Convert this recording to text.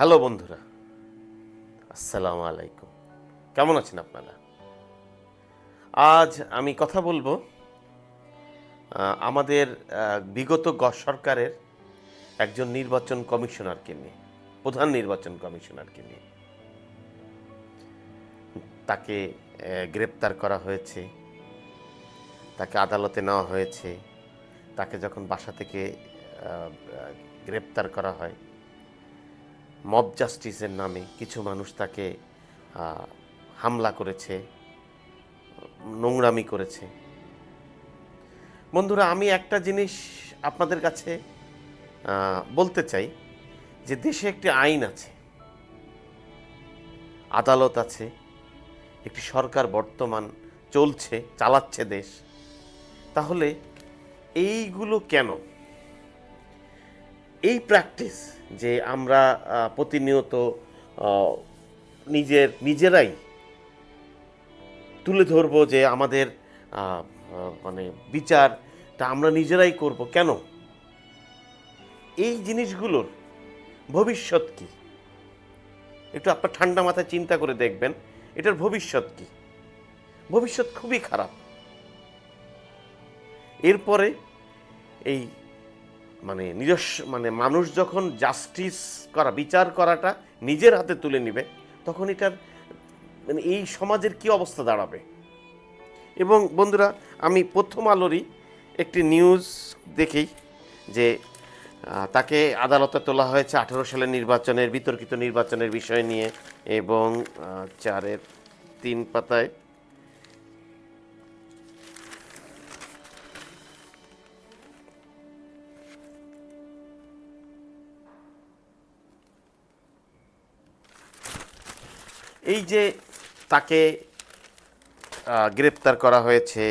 Hello বন্ধুরা, আসসালামু আলাইকুম। কেমন আছেন আপনারা? আজ আমি কথা বলব আমাদের বিগত গ- সরকারের একজন নির্বাচন কমিশনারকে নিয়ে, প্রধান নির্বাচন কমিশনারকে নিয়ে। তাকে গ্রেপ্তার করা হয়েছে, তাকে আদালতে নেওয়া হয়েছে, তাকে যখন বাসা থেকে গ্রেপ্তার করা হয় মব জাস্টিসের নামে কিছু মানুষ তাকে হামলা করেছে, নোংরামি করেছে। বন্ধুরা, আমি একটা জিনিস আপনাদের কাছে বলতে চাই যে দেশে একটি আইন আছে, আদালত আছে, একটি সরকার বর্তমান চলছে, চালাচ্ছে দেশ। তাহলে এইগুলো কেন? এই প্র্যাকটিস যে আমরা প্রতিনিয়ত নিজের, নিজেরাই তুলে ধরবো যে আমাদের মানে বিচারটা আমরা নিজেরাই করব। কেন? এই জিনিসগুলোর ভবিষ্যৎ কি? একটু আপনার ঠান্ডা মাথায় চিন্তা করে দেখবেন, এটার ভবিষ্যৎ কি? ভবিষ্যৎ খুবই খারাপ। এরপরে এই মানে নিজস্ব মানে মানুষ যখন জাস্টিস করা, বিচার করাটা নিজের হাতে তুলে নিবে, তখন এটার মানে এই সমাজের কি অবস্থা দাঁড়াবে? এবং বন্ধুরা, আমি প্রথম আলোরই একটি নিউজ দেখেই যে তাকে আদালতে তোলা হয়েছে আঠেরো সালের নির্বাচনের, বিতর্কিত নির্বাচনের বিষয় নিয়ে এবং চারের তিন পাতায় এই যে তাকে গ্রেপ্তার করা হয়েছে